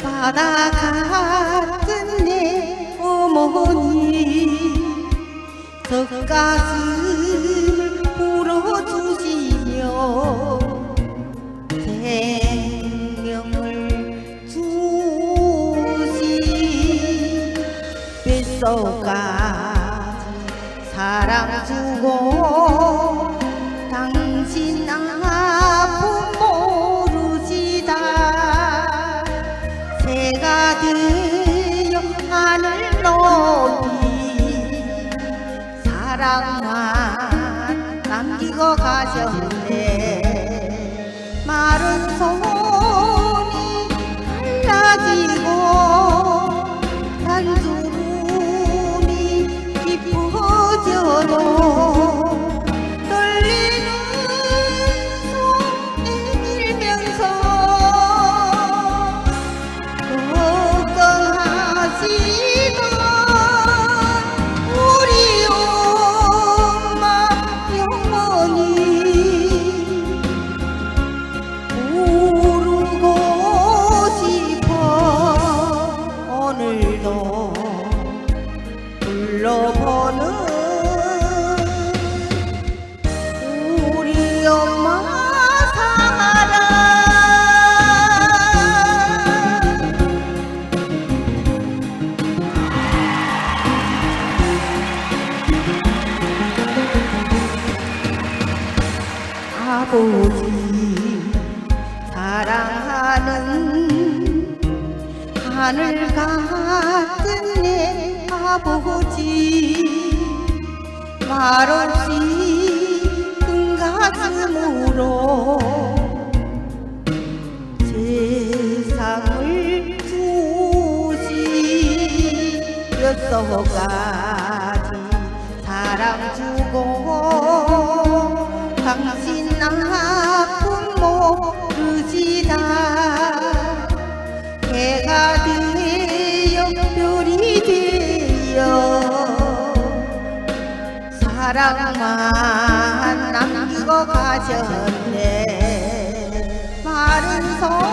바다 같은 내 어머니. 젖가슴을 불어주시며 생명을 주시. 뱃속까지 사랑 주고 당신 아 사랑만 남기고 가셨네. 마른 손이 갈라지고 단주름이 깊어져도 떨리는 손에 밀면서 걱정하시 아버지 사랑하는 하늘 같은 내 아버지 말없이 큰 가슴으로 세상을 주시 뼛속까지 사랑 주고 당신 사랑만 남기고 가셨네. 마른 손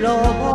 柔。